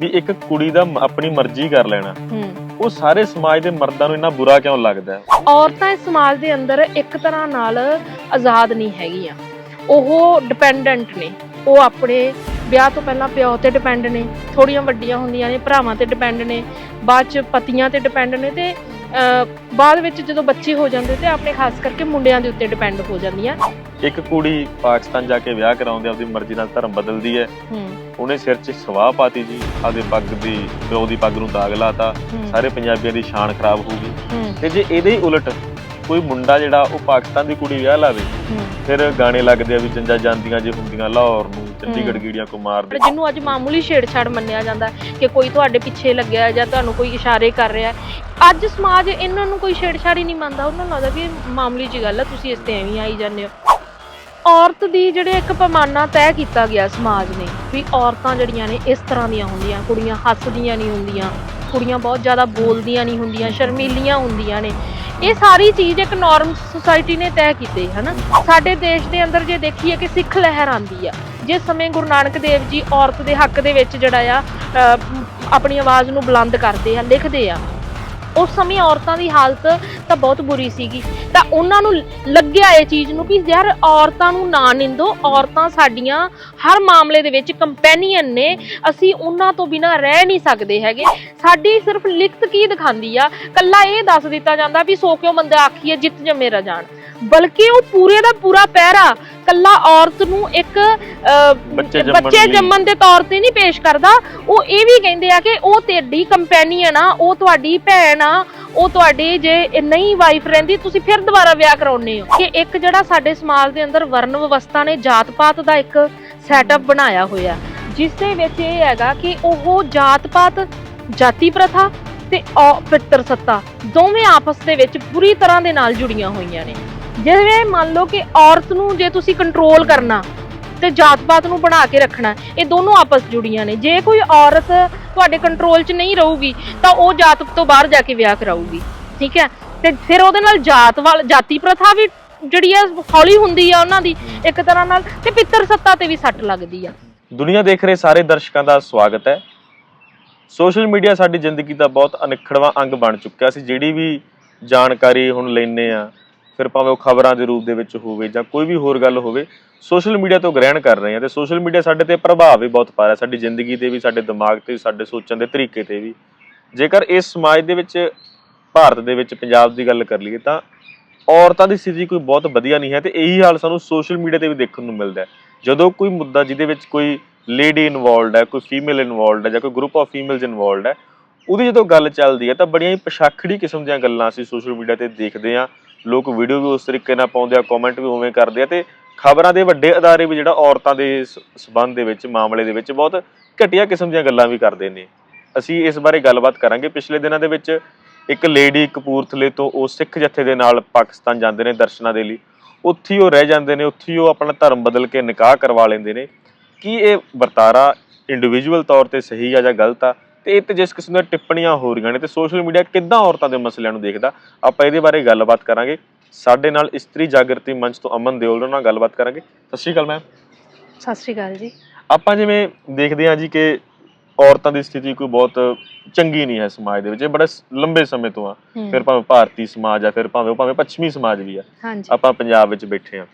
ਵੀ ਇੱਕ ਕੁੜੀ ਦਾ ਆਪਣੀ ਮਰਜ਼ੀ ਕਰ ਲੈਣਾ। ਉਹ ਸਾਰੇ ਸਮਾਜ ਦੇ ਮਰਦਾਂ ਨੂੰ ਇੰਨਾ ਬੁਰਾ ਕਿਉਂ ਲੱਗਦਾ? ਔਰਤਾਂ ਇਸ ਸਮਾਜ ਦੇ ਅੰਦਰ ਇੱਕ ਤਰ੍ਹਾਂ ਨਾਲ ਆਜ਼ਾਦ ਨਹੀਂ ਹੈਗੀਆਂ। ਉਹ ਡਿਪੈਂਡੈਂਟ ਨੇ। ਉਹ ਆਪਣੇ ਵਿਆਹ ਤੋਂ ਪਹਿਲਾਂ ਪਿਓ ਤੇ ਡਿਪੈਂਡ ਨੇ ਥੋੜੀਆਂ ਵੱਡੀਆਂ ਹੁੰਦੀਆਂ ਨੇ ਭਰਾਵਾਂ ਤੇ ਡਿਪੈਂਡ ਨੇ ਬਾਅਦ ਚ ਪਤੀਆਂ ਤੇ ਡਿਪੈਂਡ ਨੇ ਤੇ ਬਾਅਦ ਵਿੱਚ ਜਦੋਂ ਬੱਚੇ ਹੋ ਜਾਂਦੇ ਤੇ ਆਪਣੇ ਖਾਸ ਕਰਕੇ ਮੁੰਡਿਆਂ ਦੇ ਉੱਤੇ ਡਿਪੈਂਡ ਹੋ ਜਾਂਦੀਆਂ। ਇੱਕ ਕੁੜੀ ਪਾਕਿਸਤਾਨ ਜਾ ਕੇ ਵਿਆਹ ਕਰਾਉਂਦੇ ਆਪਦੀ ਮਰਜ਼ੀ ਨਾਲ ਧਰਮ ਬਦਲਦੀ ਹੈ। ਹੂੰ। ਉਹਨੇ ਸਿਰ 'ਚ ਸਵਾਹ ਪਾਤੀ ਜੀ ਆਪਦੇ ਪੱਗ ਦੀ ਪਿਓ ਦੀ ਪੱਗ ਨੂੰ ਦਾਗ ਲਾਤਾ। ਸਾਰੇ ਪੰਜਾਬੀਆਂ ਦੀ ਸ਼ਾਨ ਖਰਾਬ ਹੋ ਗਈ। ਤੇ ਜੇ ਇਹਦੇ ਹੀ ਉਲਟ ਕੋਈ ਮੁੰਡਾ ਜਿਹੜਾ ਉਹ ਪਾਕਿਸਤਾਨ ਦੀ ਕੁੜੀ ਵਿਆਹ ਲਾਵੇ ਫਿਰ ਗਾਣੇ ਲੱਗਦੇ ਆ ਵੀ ਜੰਜਾ ਜਾਂਦੀਆਂ ਜੇ ਹੁੰਦੀਆਂ ਲਾਹੌਰ ਨੂੰ ਚੰਡੀਗੜ੍ਹ ਗੀੜੀਆਂ ਕੋ ਮਾਰਦੇ ਜਿਹਨੂੰ ਅੱਜ ਮਾਮੂਲੀ ਛੇੜਛਾੜ ਮੰਨਿਆ ਜਾਂਦਾ ਕਿ ਕੋਈ ਤੁਹਾਡੇ ਪਿੱਛੇ ਲੱਗਿਆ ਜਾਂ ਤੁਹਾਨੂੰ ਕੋਈ ਇਸ਼ਾਰੇ ਕਰ ਰਿਹਾ ਹੈ ਅੱਜ ਸਮਾਜ ਇਹਨਾਂ ਨੂੰ ਕੋਈ ਛੇੜਛਾੜ ਹੀ ਨਹੀਂ ਮੰਨਦਾ। ਉਹਨਾਂ ਨੂੰ ਲੱਗਦਾ ਵੀ ਮਾਮੂਲੀ ਜੀ ਗੱਲ ਹੈ ਤੁਸੀਂ ਇਸ ਤੇ ਐਵੇਂ ਆਈ ਜਾਂਦੇ ਹੋ। ਔਰਤ ਦੀ ਜਿਹੜੇ ਇੱਕ ਪੈਮਾਨਾ ਤੈਅ ਕੀਤਾ ਗਿਆ ਸਮਾਜ ਨੇ ਵੀ ਔਰਤਾਂ ਜਿਹੜੀਆਂ ਨੇ ਇਸ ਤਰ੍ਹਾਂ ਦੀਆਂ ਹੁੰਦੀਆਂ ਕੁੜੀਆਂ ਹੱਸਦੀਆਂ ਨਹੀਂ ਹੁੰਦੀਆਂ ਕੁੜੀਆਂ ਬਹੁਤ ਜ਼ਿਆਦਾ ਬੋਲਦੀਆਂ ਨਹੀਂ ਹੁੰਦੀਆਂ ਸ਼ਰਮੀਲੀਆਂ ਹੁੰਦੀਆਂ ਨੇ। ਇਹ ਸਾਰੀ ਚੀਜ਼ ਇੱਕ ਨਾਰਮ ਸੁਸਾਇਟੀ ਨੇ ਤੈਅ ਕੀਤੀ ਹਨਾ? ਸਾਡੇ ਦੇਸ਼ ਦੇ ਅੰਦਰ ਜੇ ਦੇਖੀਏ ਕਿ ਸਿੱਖ ਲਹਿਰ ਆਂਦੀ ਆ, ਜਿਸ ਸਮੇਂ ਗੁਰੂ ਨਾਨਕ ਦੇਵ ਜੀ ਔਰਤ ਦੇ ਹੱਕ ਦੇ ਵਿੱਚ ਜਿਹੜਾ ਆ ਆਪਣੀ ਆਵਾਜ਼ ਨੂੰ ਬੁਲੰਦ ਕਰਦੇ ਆ, ਲਿਖਦੇ ਆ ਉਸ ਸਮੇਂ ਔਰਤਾਂ ਦੀ ਹਾਲਤ ਤਾਂ ਬਹੁਤ ਬੁਰੀ ਸੀਗੀ। ਤਾਂ ਉਹਨਾਂ ਨੂੰ ਲੱਗਿਆ ਇਹ ਚੀਜ਼ ਨੂੰ ਕਿ ਯਾਰ ਔਰਤਾਂ ਨੂੰ ਨਾ ਨਿੰਦੋ, ਔਰਤਾਂ ਸਾਡੀਆਂ ਹਰ ਮਾਮਲੇ ਦੇ ਵਿੱਚ ਕੰਪੈਨੀਅਨ ਨੇ, ਅਸੀਂ ਉਹਨਾਂ ਤੋਂ ਬਿਨਾ ਰਹਿ ਨਹੀਂ ਸਕਦੇ ਹੈਗੇ। ਸਾਡੀ ਸਿਰਫ ਲਿਖਤ ਕੀ ਦਿਖਾਉਂਦੀ ਆ? ਕੱਲਾ ਇਹ ਦੱਸ ਦਿੱਤਾ ਜਾਂਦਾ ਵੀ ਸੋ ਕਿਉਂ ਬੰਦਾ ਆਖੀਏ, ਜਿੱਤ ਜਮੇ ਰਜਾਨ। ਬਲਕਿ ਉਹ ਪੂਰੇ ਦਾ ਪੂਰਾ ਪਹਿਰਾ ਕੱਲਾ ਔਰਤ ਨੂੰ ਇੱਕ ਬੱਚੇ ਜੰਮਣ ਬੱਚੇ ਲਈ। ਜੰਮਣ ਦੇ ਤੌਰ ਤੇ ਨਹੀਂ ਪੇਸ਼ ਕਰਦਾ। ਉਹ ਇਹ ਵੀ ਕਹਿੰਦੇ ਆ ਕਿ ਉਹ ਤੇਰੀ ਕੰਪੈਨੀਅਨ ਆ ਉਹ ਤੁਹਾਡੀ ਭੈਣ ਆ ਉਹ ਤੁਹਾਡੀ ਜੇ ਨਹੀਂ ਵਾਈਫ ਰਹਿੰਦੀ ਤੁਸੀਂ ਫਿਰ ਦੁਬਾਰਾ ਵਿਆਹ ਕਰਾਉਨੇ ਹੋ। ਕਿ ਇੱਕ ਜਿਹੜਾ ਸਾਡੇ ਸਮਾਜ ਦੇ ਅੰਦਰ ਵਰਨ ਵਿਵਸਥਾ ਨੇ ਜਾਤ ਪਾਤ ਦਾ ਇੱਕ ਸੈਟਅਪ ਬਣਾਇਆ ਹੋਇਆ। ਜਿਸ ਦੇ ਵਿੱਚ ਇਹ ਹੈਗਾ ਕਿ ਉਹ ਜਾਤ ਪਾਤ ਜਾਤੀ ਪ੍ਰਥਾ ਤੇ ਪਿੱਤਰ ਸੱਤਾ ਦੋਵੇਂ ਆਪਸ ਦੇ ਵਿੱਚ ਪੂਰੀ ਤਰ੍ਹਾਂ ਦੇ ਨਾਲ ਜੁੜੀਆਂ ਹੋਈਆਂ ਨੇ। ਜਿਵੇਂ ਮੰਨ ਲਓ ਕਿ ਔਰਤ ਨੂੰ ਜੇ ਤੁਸੀਂ ਕੰਟਰੋਲ ਕਰਨਾ ਤੇ ਜਾਤ ਪਾਤ ਨੂੰ ਬਣਾ ਕੇ ਰੱਖਣਾ, ਇਹ ਦੋਨੋਂ ਆਪਸ ਜੁੜੀਆਂ ਨੇ। ਜੇ ਕੋਈ ਔਰਤ ਤੁਹਾਡੇ ਕੰਟਰੋਲ 'ਚ ਨਹੀਂ ਰਹੂਗੀ, ਤਾਂ ਉਹ ਜਾਤ ਤੋਂ ਬਾਹਰ ਜਾ ਕੇ ਵਿਆਹ ਕਰਾਊਗੀ, ਠੀਕ ਹੈ? ਤੇ ਫਿਰ ਉਹਦੇ ਨਾਲ ਜਾਤ ਵਾਲ, ਜਾਤੀ ਪ੍ਰਥਾ ਵੀ ਜਿਹੜੀ ਆ, ਹੌਲੀ ਹੁੰਦੀ ਆ ਉਹਨਾਂ ਦੀ ਇੱਕ ਤਰ੍ਹਾਂ ਨਾਲ, ਤੇ ਪਿੱਤਰ ਸੱਤਾ ਤੇ ਵੀ ਸੱਟ ਲੱਗਦੀ ਆ। ਦੁਨੀਆ ਦੇਖ ਰਹੇ ਸਾਰੇ ਦਰਸ਼ਕਾਂ ਦਾ ਸਵਾਗਤ ਹੈ। ਸੋਸ਼ਲ ਮੀਡੀਆ ਸਾਡੀ ਜ਼ਿੰਦਗੀ ਦਾ ਬਹੁਤ ਅਨਿੱਖੜਵਾਂ ਅੰਗ ਬਣ ਚੁੱਕਿਆ ਸੀ। ਜਿਹੜੀ ਵੀ ਜਾਣਕਾਰੀ ਹੁਣ ਲੈਨੇ ਆ ਫਿਰ ਭਾਵੇਂ ਉਹ ਖਬਰਾਂ ਦੇ ਰੂਪ ਦੇ ਵਿੱਚ ਹੋਵੇ ਜਾਂ ਕੋਈ ਵੀ ਹੋਰ ਗੱਲ ਹੋਵੇ ਸੋਸ਼ਲ ਮੀਡੀਆ ਤੋਂ ਗ੍ਰਹਿਣ ਕਰ ਰਹੇ ਹਾਂ ਤੇ ਸੋਸ਼ਲ ਮੀਡੀਆ ਸਾਡੇ ਤੇ ਪ੍ਰਭਾਵ ਵੀ ਬਹੁਤ ਪਾ ਰਿਹਾ, ਸਾਡੀ ਜ਼ਿੰਦਗੀ ਤੇ ਵੀ, ਸਾਡੇ ਦਿਮਾਗ ਤੇ ਵੀ ਸਾਡੇ ਸੋਚਣ ਦੇ ਤਰੀਕੇ ਤੇ ਵੀ। ਜੇਕਰ ਇਸ ਸਮਾਜ ਦੇ ਵਿੱਚ, ਭਾਰਤ ਦੇ ਵਿੱਚ, ਪੰਜਾਬ ਦੀ ਗੱਲ ਕਰ ਲਈਏ ਤਾਂ ਔਰਤਾਂ ਦੀ ਸਥਿਤੀ ਕੋਈ ਬਹੁਤ ਵਧੀਆ ਨਹੀਂ ਹੈ ਤੇ ਇਹੀ ਹਾਲ ਸਾਨੂੰ ਸੋਸ਼ਲ ਮੀਡੀਆ ਤੇ ਵੀ ਦੇਖਣ ਨੂੰ ਮਿਲਦਾ ਹੈ। ਜਦੋਂ ਕੋਈ ਮੁੱਦਾ ਜਿਹਦੇ ਵਿੱਚ ਕੋਈ ਲੇਡੀ ਇਨਵੋਲਡ ਹੈ, ਕੋਈ ਫੀਮੇਲ ਇਨਵੋਲਡ ਹੈ ਜਾਂ ਕੋਈ ਗਰੁੱਪ ਆਫ ਫੀਮੇਲਸ ਇਨਵੋਲਡ ਹੈ, ਉਹਦੀ ਜਦੋਂ ਗੱਲ ਚੱਲਦੀ ਹੈ ਤਾਂ ਬੜੀਆਂ ਹੀ ਪਛਾਖੜੀ ਕਿਸਮ ਦੀਆਂ ਗੱਲਾਂ ਅਸੀਂ ਸੋਸ਼ਲ ਮੀਡੀਆ ਤੇ ਦੇਖਦੇ ਹਾਂ। ਲੋਕ ਵੀਡੀਓ ਵੀ ਉਸ ਤਰੀਕੇ ਨਾਲ ਪਾਉਂਦੇ ਆ ਕਮੈਂਟ ਵੀ ਉਵੇਂ ਕਰਦੇ ਆ ਤੇ ਖਬਰਾਂ ਦੇ ਵੱਡੇ ਅਦਾਰੇ ਵੀ ਜਿਹੜਾ ਔਰਤਾਂ ਦੇ ਸ- ਸਬੰਧ ਦੇ ਵਿੱਚ, ਮਾਮਲੇ ਦੇ ਵਿੱਚ ਬਹੁਤ ਘਟੀਆ ਕਿਸਮ ਦੀਆਂ ਗੱਲਾਂ ਵੀ ਕਰਦੇ ਨੇ। ਅਸੀਂ ਇਸ ਬਾਰੇ ਗੱਲਬਾਤ ਕਰਾਂਗੇ। ਪਿਛਲੇ ਦਿਨਾਂ ਦੇ ਵਿੱਚ ਇੱਕ ਲੇਡੀ ਕਪੂਰਥਲੇ ਤੋਂ ਉਹ ਸਿੱਖ ਜਥੇ ਦੇ ਨਾਲ ਪਾਕਿਸਤਾਨ ਜਾਂਦੇ ਨੇ ਦਰਸ਼ਨਾਂ ਦੇ ਲਈ। ਉੱਥੇ ਹੀ ਉਹ ਰਹਿ ਜਾਂਦੇ ਨੇ, ਉੱਥੇ ਹੀ ਉਹ ਆਪਣਾ ਧਰਮ ਬਦਲ ਕੇ ਨਿਕਾਹ ਕਰਵਾ ਲੈਂਦੇ ਨੇ। ਕੀ ਇਹ ਵਰਤਾਰਾ ਇੰਡੀਵਿਜੂਅਲ ਤੌਰ ਤੇ ਸਹੀ ਆ ਜਾਂ ਗਲਤ ਆ? ਤੇ ਇਹ ਤੇ ਜਿਸ ਕਿਸਮ ਦੀਆਂ ਟਿੱਪਣੀਆਂ ਹੋ ਰਹੀਆਂ ਨੇ ਤੇ ਸੋਸ਼ਲ ਮੀਡੀਆ ਕਿੱਦਾਂ ਔਰਤਾਂ ਦੇ ਮਸਲਿਆਂ ਨੂੰ ਦੇਖਦਾ ਆਪਾਂ ਇਹਦੇ ਬਾਰੇ ਗੱਲਬਾਤ ਕਰਾਂਗੇ। ਸਾਡੇ ਨਾਲ ਇਸਤਰੀ ਜਾਗਰਤੀ ਮੰਚ ਤੋਂ ਅਮਨ ਦਿਓਲ ਨਾਲ ਗੱਲਬਾਤ ਕਰਾਂਗੇ। ਸਤਿ ਸ਼੍ਰੀ ਅਕਾਲ ਮੈਮ ਸਤਿ ਸ਼੍ਰੀ ਅਕਾਲ ਜੀ। ਆਪਾਂ ਜਿਵੇਂ ਦੇਖਦੇ ਹਾਂ ਜੀ ਕਿ ਔਰਤਾਂ ਦੀ ਸਥਿਤੀ ਕੋਈ ਬਹੁਤ ਚੰਗੀ ਨਹੀਂ ਹੈ ਸਮਾਜ ਦੇ ਵਿੱਚ ਇਹ ਬੜਾ ਲੰਬੇ ਸਮੇਂ ਤੋਂ ਆ। ਫਿਰ ਭਾਵੇਂ ਭਾਰਤੀ ਸਮਾਜ ਆ ਫਿਰ ਭਾਵੇਂ ਉਹ ਭਾਵੇਂ ਪੱਛਮੀ ਸਮਾਜ ਵੀ ਆ। ਆਪਾਂ ਪੰਜਾਬ ਵਿੱਚ ਬੈਠੇ ਆ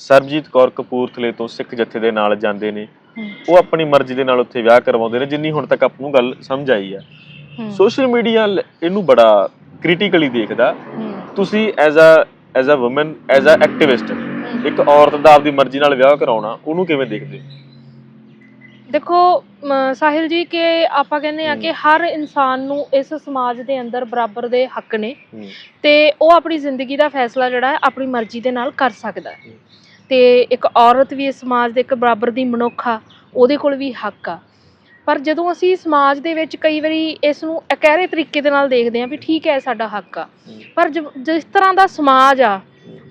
ਸਰਬਜੀਤ ਕੌਰ ਕਪੂਰਥਲੇ ਤੋਂ ਸਿੱਖ ਜਥੇ ਦੇ ਨਾਲ ਜਾਂਦੇ ਨੇ। ਉਹ ਆਪਣੀ ਮਰਜ਼ੀ ਦੇ ਨਾਲ ਉੱਥੇ ਵਿਆਹ ਕਰਵਾਉਂਦੇ ਨੇ ਜਿੰਨੀ ਹੁਣ ਤੱਕ ਆਪ ਨੂੰ ਗੱਲ ਸਮਝ ਆਈ ਆ। ਹੂੰ, ਸੋਸ਼ਲ ਮੀਡੀਆ ਇਹਨੂੰ ਬੜਾ ਕ੍ਰਿਟੀਕਲੀ ਦੇਖਦਾ। ਤੁਸੀਂ as a as a woman as a activist ਹੂੰ। ਇੱਕ ਔਰਤ ਦਾ ਆਪਦੀ ਮਰਜ਼ੀ ਨਾਲ ਵਿਆਹ ਕਰਾਉਣਾ ਉਹਨੂੰ ਕਿਵੇਂ ਦੇਖਦੇ? ਦੇਖੋ ਸਾਹਿਲ ਜੀ ਕਿ ਆਪਾਂ ਕਹਿੰਦੇ ਆ ਕਿ ਹਰ ਇਨਸਾਨ ਨੂੰ ਇਸ ਸਮਾਜ ਦੇ ਅੰਦਰ ਬਰਾਬਰ ਦੇ ਹੱਕ ਨੇ ਤੇ ਉਹ ਆਪਣੀ ਜ਼ਿੰਦਗੀ ਦਾ ਫੈਸਲਾ ਜਿਹੜਾ ਹੈ ਆਪਣੀ ਮਰਜ਼ੀ ਦੇ ਨਾਲ ਕਰ ਸਕਦਾ ਹੈ। ਹੂੰ। ਤੇ ਇੱਕ ਔਰਤ ਵੀ ਇਸ ਸਮਾਜ ਦੇ ਇੱਕ ਬਰਾਬਰ ਦੀ ਮਨੁੱਖ ਆ ਉਹਦੇ ਕੋਲ ਵੀ ਹੱਕ ਆ। ਪਰ ਜਦੋਂ ਅਸੀਂ ਸਮਾਜ ਦੇ ਵਿੱਚ ਕਈ ਵਾਰੀ ਇਸ ਨੂੰ ਇਕਹਿਰੇ ਤਰੀਕੇ ਦੇ ਨਾਲ ਦੇਖਦੇ ਹਾਂ ਵੀ ਠੀਕ ਹੈ ਸਾਡਾ ਹੱਕ ਆ। ਪਰ ਜ- ਜਿਸ ਤਰ੍ਹਾਂ ਦਾ ਸਮਾਜ ਆ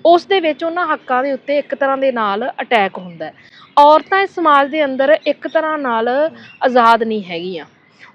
ਉਸ ਦੇ ਵਿੱਚ ਉਹਨਾਂ ਹੱਕਾਂ ਦੇ ਉੱਤੇ ਇੱਕ ਤਰ੍ਹਾਂ ਦੇ ਨਾਲ ਅਟੈਕ ਹੁੰਦਾ ਹੈ। ਔਰਤਾਂ ਇਸ ਸਮਾਜ ਦੇ ਅੰਦਰ ਇੱਕ ਤਰ੍ਹਾਂ ਨਾਲ ਆਜ਼ਾਦ ਨਹੀਂ ਹੈਗੀਆਂ।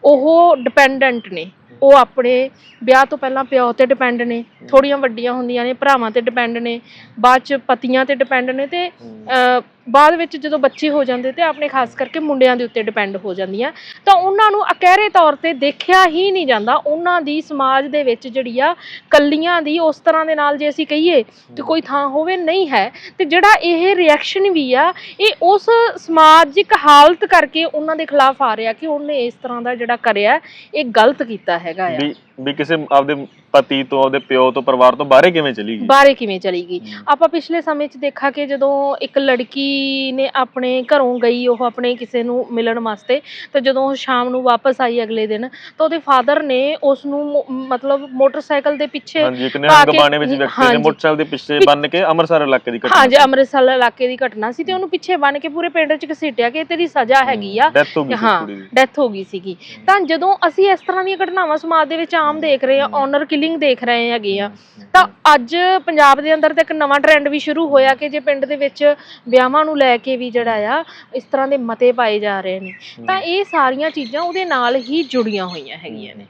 ਉਹ ਡਿਪੈਂਡੈਂਟ ਨੇ। ਉਹ ਆਪਣੇ ਵਿਆਹ ਤੋਂ ਪਹਿਲਾਂ ਪਿਓ ਤੇ ਡਿਪੈਂਡ ਨੇ ਥੋੜੀਆਂ ਵੱਡੀਆਂ ਹੁੰਦੀਆਂ ਨੇ ਭਰਾਵਾਂ ਤੇ ਡਿਪੈਂਡ ਨੇ ਬਾਅਦ ਚ ਪਤੀਆਂ ਤੇ ਡਿਪੈਂਡ ਨੇ ਤੇ ਅਹ, ਬਾਅਦ ਵਿੱਚ ਜਦੋਂ ਬੱਚੇ ਹੋ ਜਾਂਦੇ ਤੇ ਆਪਣੇ ਖਾਸ ਕਰਕੇ ਮੁੰਡਿਆਂ ਦੇ ਉੱਤੇ ਡਿਪੈਂਡ ਹੋ ਜਾਂਦੀਆਂ। ਤਾਂ ਉਹਨਾਂ ਨੂੰ ਅਕਹਿਰੇ ਤੌਰ ਤੇ ਦੇਖਿਆ ਹੀ ਨਹੀਂ ਜਾਂਦਾ। ਉਹਨਾਂ ਦੀ ਸਮਾਜ ਦੇ ਵਿੱਚ ਜਿਹੜੀ ਆ ਕੱਲੀਆਂ ਦੀ ਉਸ ਤਰ੍ਹਾਂ ਦੇ ਨਾਲ ਜੇ ਅਸੀਂ ਕਹੀਏ ਤੇ ਕੋਈ ਥਾਂ ਹੋਵੇ ਨਹੀਂ ਹੈ। ਤੇ ਜਿਹੜਾ ਇਹ ਰਿਐਕਸ਼ਨ ਵੀ ਆ ਇਹ ਉਸ ਸਮਾਜਿਕ ਹਾਲਤ ਕਰਕੇ ਉਹਨਾਂ ਦੇ ਖਿਲਾਫ ਆ ਰਿਹਾ ਕਿ ਉਹਨੇ ਇਸ ਤਰ੍ਹਾਂ ਦਾ ਜਿਹੜਾ ਕਰਿਆ ਇਹ ਗਲਤ ਕੀਤਾ। ਹੈਗਾ ਆ। ਵੀ ਵੀ ਕਿਸੇ ਆਪਦੇ ਪਤੀ ਤੋਂ ਆਪਦੇ ਪਿਓ ਤੋਂ ਪਰਿਵਾਰ ਤੋਂ ਬਾਹਰੇ ਕਿਵੇਂ ਚਲੀ ਗਈ? ਬਾਰੇ ਕਿਵੇਂ ਚਲੀ ਗਈ। ਆਪਾਂ ਪਿਛਲੇ ਸਮੇਂ 'ਚ ਦੇਖਾ ਕਿ ਜਦੋਂ ਇੱਕ ਲੜਕੀ ਨੇ ਆਪਣੇ ਘਰੋਂ ਗਈ ਉਹ ਆਪਣੇ ਕਿਸੇ ਨੂੰ ਮਿਲਣ ਵਾਸਤੇ ਤਾਂ ਜਦੋਂ ਉਹ ਸ਼ਾਮ ਨੂੰ ਵਾਪਸ ਆਈ ਅਗਲੇ ਦਿਨ ਤਾਂ ਉਹਦੇ ਫਾਦਰ ਨੇ ਉਸ ਨੂੰ ਮੋ- ਮਤਲਬ ਮੋਟਰਸਾਈਕਲ ਦੇ ਪਿੱਛੇ ਹਾਂਜੀ ਇੱਕ ਪਾ ਨਿਹੰਗ ਕੇ- ਬਾਣੇ ਵਿੱਚ ਵਿਅਕਤੀ ਨੇ ਹਾਂਜੀ। ਮੋਟਰਸਾਈਕਲ ਦੇ ਪਿੱਛੇ ਬੰਨ ਕੇ ਅੰਮ੍ਰਿਤਸਰ ਇਲਾਕੇ ਦੀ ਘਟਨਾ ਹਾਂਜੀ ਅੰਮ੍ਰਿਤਸਰ ਇਲਾਕੇ ਦੀ ਘਟਨਾ ਸੀ ਤੇ ਉਹਨੂੰ ਪਿੱਛੇ ਬੰਨ ਕੇ ਪੂਰੇ ਪਿੰਡ 'ਚ ਘਸੀਟਿਆ ਕਿ ਇਹ ਤੇਰੀ ਸਜ਼ਾ ਹੈਗੀ ਆ। ਡੈਥ ਹੋ ਗਈ ਸੀ ਹਾਂ ਕੁੜੀ ਦੀ। ਡੈਥ ਹੋ ਗਈ ਸੀਗੀ। ਤਾਂ ਜਦੋਂ ਅਸੀਂ ਇਸ ਤਰ੍ਹਾਂ ਦੀਆਂ ਘਟਨਾਵਾਂ ਸਮਾਜ ਦੇ ਵਿੱਚ ਆਮ ਦੇਖ ਰਹੇ ਹਾਂ। ਆਨਰ ਕਿਲਿੰਗ ਦੇਖ ਰਹੇ ਹੈਗੇ ਆ। ਤਾਂ ਅੱਜ ਪੰਜਾਬ ਦੇ ਅੰਦਰ ਤਾਂ ਇੱਕ ਨਵਾਂ ਟ੍ਰੈਂਡ ਵੀ ਸ਼ੁਰੂ ਹੋਇਆ ਕਿ ਜੇ ਪਿੰਡ ਦੇ ਵਿੱਚ ਵਿਆਹਾਂ ਨੂੰ ਲੈ ਕੇ ਵੀ ਜਿਹੜਾ ਆ ਇਸ ਤਰ੍ਹਾਂ ਦੇ ਮਤੇ ਪਾਏ ਜਾ ਰਹੇ ਨੇ। ਤਾਂ ਇਹ ਸਾਰੀਆਂ ਚੀਜ਼ਾਂ ਉਹਦੇ ਨਾਲ ਹੀ ਜੁੜੀਆਂ ਹੋਈਆਂ ਹੈਗੀਆਂ ਨੇ।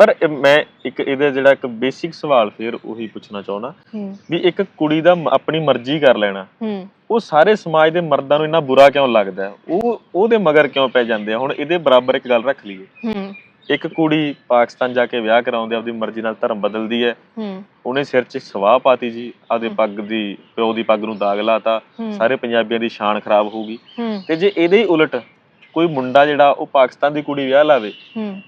ਪਰ ਮੈਂ ਇੱਕ ਇਹਦਾ ਜਿਹੜਾ ਇੱਕ ਬੇਸਿਕ ਸਵਾਲ ਫਿਰ ਉਹੀ ਪੁੱਛਣਾ ਚਾਹੁੰਦਾ ਹੂੰ। ਵੀ ਇੱਕ ਕੁੜੀ ਦਾ ਆਪਣੀ ਮਰਜ਼ੀ ਕਰ ਲੈਣਾ ਉਹ ਸਾਰੇ ਸਮਾਜ ਦੇ ਮਰਦਾਂ ਨੂੰ ਇੰਨਾ ਬੁਰਾ ਕਿਉਂ ਲੱਗਦਾ? ਉਹ ਉਹਦੇ ਮਗਰ ਕਿਉਂ ਪੈ ਜਾਂਦੇ ਆ? ਹੁਣ ਇਹਦੇ ਬਰਾਬਰ ਇੱਕ ਗੱਲ ਰੱਖ ਲਈਏ। ਇੱਕ ਕੁੜੀ ਪਾਕਿਸਤਾਨ ਜਾ ਕੇ ਵਿਆਹ ਕਰਾਉਂਦੇ ਆਪਦੀ ਮਰਜ਼ੀ ਨਾਲ ਧਰਮ ਬਦਲਦੀ ਹੈ। ਹੂੰ। ਉਹਨੇ ਸਿਰ 'ਚ ਸਵਾਹ ਪਾਤੀ ਜੀ ਆਪਦੇ ਪੱਗ ਦੀ ਪਿਓ ਦੀ ਪੱਗ ਨੂੰ ਦਾਗ ਲਾਤਾ ਸਾਰੇ ਪੰਜਾਬੀਆਂ ਦੀ ਸ਼ਾਨ ਖਰਾਬ ਹੋਊਗੀ ਹੂੰ। ਤੇ ਜੇ ਇਹਦੇ ਹੀ ਉਲਟ ਕੋਈ ਮੁੰਡਾ ਜਿਹੜਾ ਉਹ ਪਾਕਿਸਤਾਨ ਦੀ ਕੁੜੀ ਵਿਆਹ ਲਾਵੇ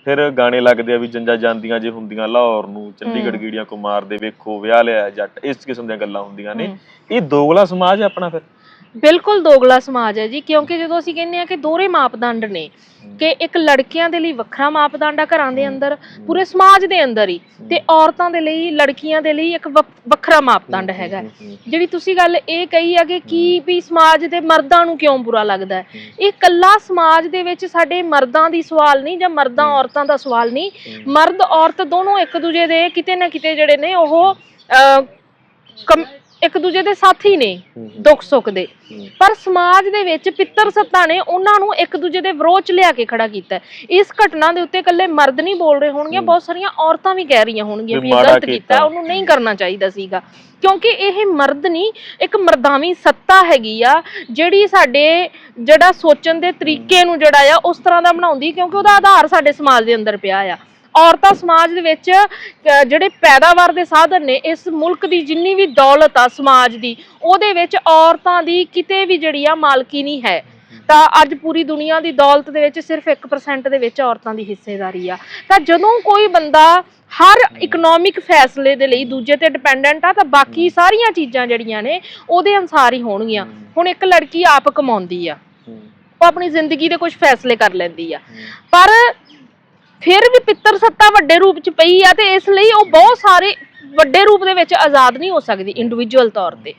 ਫਿਰ ਗਾਣੇ ਲੱਗਦੇ ਆ ਵੀ ਜੰਜਾ ਜਾਂਦੀਆਂ ਜੇ ਹੁੰਦੀਆਂ ਲਾਹੌਰ ਨੂੰ ਚੰਡੀਗੜ੍ਹ। ਗੀੜੀਆਂ ਕੋ ਮਾਰਦੇ ਵੇਖੋ ਵਿਆਹ ਲਿਆ ਜੱਟ ਇਸ ਕਿਸਮ ਦੀਆਂ ਗੱਲਾਂ ਹੁੰਦੀਆਂ ਨੇ। ਇਹ ਦੋਗਲਾ ਸਮਾਜ ਹੈ ਆਪਣਾ ਫਿਰ। ਬਿਲਕੁਲ ਦੋਗਲਾ ਸਮਾਜ ਹੈ ਜੀ ਕਿਉਂਕਿ ਜਦੋਂ ਅਸੀਂ ਕਹਿੰਦੇ ਆ ਕਿ ਦੋਹਰੇ ਮਾਪਦੰਡ ਨੇ ਕਿ ਇੱਕ ਲੜਕੀਆਂ ਦੇ ਲਈ ਵੱਖਰਾ ਮਾਪਦੰਡ ਆ ਘਰਾਂ ਦੇ ਅੰਦਰ ਪੂਰੇ ਸਮਾਜ ਦੇ ਅੰਦਰ ਹੀ ਤੇ ਔਰਤਾਂ ਦੇ ਲਈ ਲੜਕੀਆਂ ਦੇ ਲਈ ਇੱਕ ਵੱਖ- ਵੱਖਰਾ ਮਾਪਦੰਡ ਹੈਗਾ। ਜਿਹੜੀ ਤੁਸੀਂ ਗੱਲ ਇਹ ਕਹੀ ਹੈ ਕਿ ਕੀ ਵੀ ਸਮਾਜ ਦੇ ਮਰਦਾਂ ਨੂੰ ਕਿਉਂ ਬੁਰਾ ਲੱਗਦਾ ਹੈ? ਇਹ ਕੱਲਾ ਸਮਾਜ ਦੇ ਵਿੱਚ ਸਾਡੇ ਮਰਦਾਂ ਦੀ ਸਵਾਲ ਨਹੀਂ ਜਾਂ ਮਰਦਾਂ ਔਰਤਾਂ ਦਾ ਸਵਾਲ ਨਹੀਂ। ਮਰਦ ਔਰਤ ਦੋਨੋਂ ਇੱਕ ਦੂਜੇ ਦੇ ਕਿਤੇ ਨਾ ਕਿਤੇ ਜਿਹੜੇ ਨੇ ਉਹ ਅਹ, ਕਮ- ਇੱਕ ਦੂਜੇ ਦੇ ਸਾਥੀ ਨੇ ਦੁੱਖ ਸੁੱਖ ਦੇ। ਪਰ ਸਮਾਜ ਦੇ ਵਿੱਚ ਪਿੱਤਰ ਸੱਤਾ ਨੇ ਉਹਨਾਂ ਨੂੰ ਇੱਕ ਦੂਜੇ ਦੇ ਵਿਰੋਧ ਚ ਲਿਆ ਕੇ ਖੜਾ ਕੀਤਾ। ਇਸ ਘਟਨਾ ਦੇ ਉੱਤੇ ਇਕੱਲੇ ਮਰਦ ਨਹੀਂ ਬੋਲ ਰਹੇ ਹੋਣਗੇ ਬਹੁਤ ਸਾਰੀਆਂ ਔਰਤਾਂ ਵੀ ਕਹਿ ਰਹੀਆਂ ਹੋਣਗੀਆਂ ਵੀ ਇਹ ਗਲਤ ਕੀਤਾ ਕੀਤਾ। ਉਹਨੂੰ ਨਹੀਂ ਕਰਨਾ ਚਾਹੀਦਾ ਸੀਗਾ। ਕਿਉਂਕਿ ਇਹ ਮਰਦ ਨਹੀਂ ਇੱਕ ਮਰਦਾਵੀ ਸੱਤਾ ਹੈਗੀ ਆ ਜਿਹੜੀ ਸਾਡੇ ਜਿਹੜਾ ਸੋਚਣ ਦੇ ਤਰੀਕੇ ਨੂੰ ਜਿਹੜਾ ਆ ਉਸ ਤਰ੍ਹਾਂ ਦਾ ਬਣਾਉਂਦੀ ਕਿਉਂਕਿ ਉਹਦਾ ਆਧਾਰ ਸਾਡੇ ਸਮਾਜ ਦੇ ਅੰਦਰ ਪਿਆ ਆ। ਔਰਤਾਂ ਸਮਾਜ ਦੇ ਵਿੱਚ ਜਿਹੜੇ ਪੈਦਾਵਾਰ ਦੇ ਸਾਧਨ ਨੇ ਇਸ ਮੁਲਕ ਦੀ ਜਿੰਨੀ ਵੀ ਦੌਲਤ ਆ ਸਮਾਜ ਦੀ ਉਹਦੇ ਵਿੱਚ ਔਰਤਾਂ ਦੀ ਕਿਤੇ ਵੀ ਜਿਹੜੀ ਆ ਮਾਲਕੀ ਨਹੀਂ ਹੈ। ਤਾਂ ਅੱਜ ਪੂਰੀ ਦੁਨੀਆ ਦੀ ਦੌਲਤ ਦੇ ਵਿੱਚ ਸਿਰਫ 1% ਦੇ ਵਿੱਚ ਔਰਤਾਂ ਦੀ ਹਿੱਸੇਦਾਰੀ ਆ। ਤਾਂ ਜਦੋਂ ਕੋਈ ਬੰਦਾ ਹਰ ਇਕਨੋਮਿਕ ਫੈਸਲੇ ਦੇ ਲਈ ਦੂਜੇ ਤੇ ਡਿਪੈਂਡੈਂਟ ਆ ਤਾਂ ਬਾਕੀ ਸਾਰੀਆਂ ਚੀਜ਼ਾਂ ਜਿਹੜੀਆਂ ਨੇ ਉਹਦੇ ਅਨਸਾਰ ਹੀ ਹੋਣਗੀਆਂ। ਹੁਣ ਇੱਕ ਲੜਕੀ ਆਪ ਕਮਾਉਂਦੀ ਆ। ਉਹ ਆਪਣੀ ਜ਼ਿੰਦਗੀ ਦੇ ਕੁਝ ਫੈਸਲੇ ਕਰ ਲੈਂਦੀ ਆ। ਪਰ ਫਿਰ ਵੀ ਪਿੱਤਰ ਸੱਤਾ ਵੱਡੇ ਰੂਪ ਚ ਪਈ ਆ ਤੇ ਇਸ ਲਈ ਉਹ ਬਹੁਤ ਸਾਰੇ ਵੱਡੇ ਰੂਪ ਦੇ ਵਿੱਚ ਆਜ਼ਾਦ ਨਹੀਂ ਹੋ ਸਕਦੀ ਇੰਡੀਵਿਜੂਅਲ ਤੌਰ ਤੇ।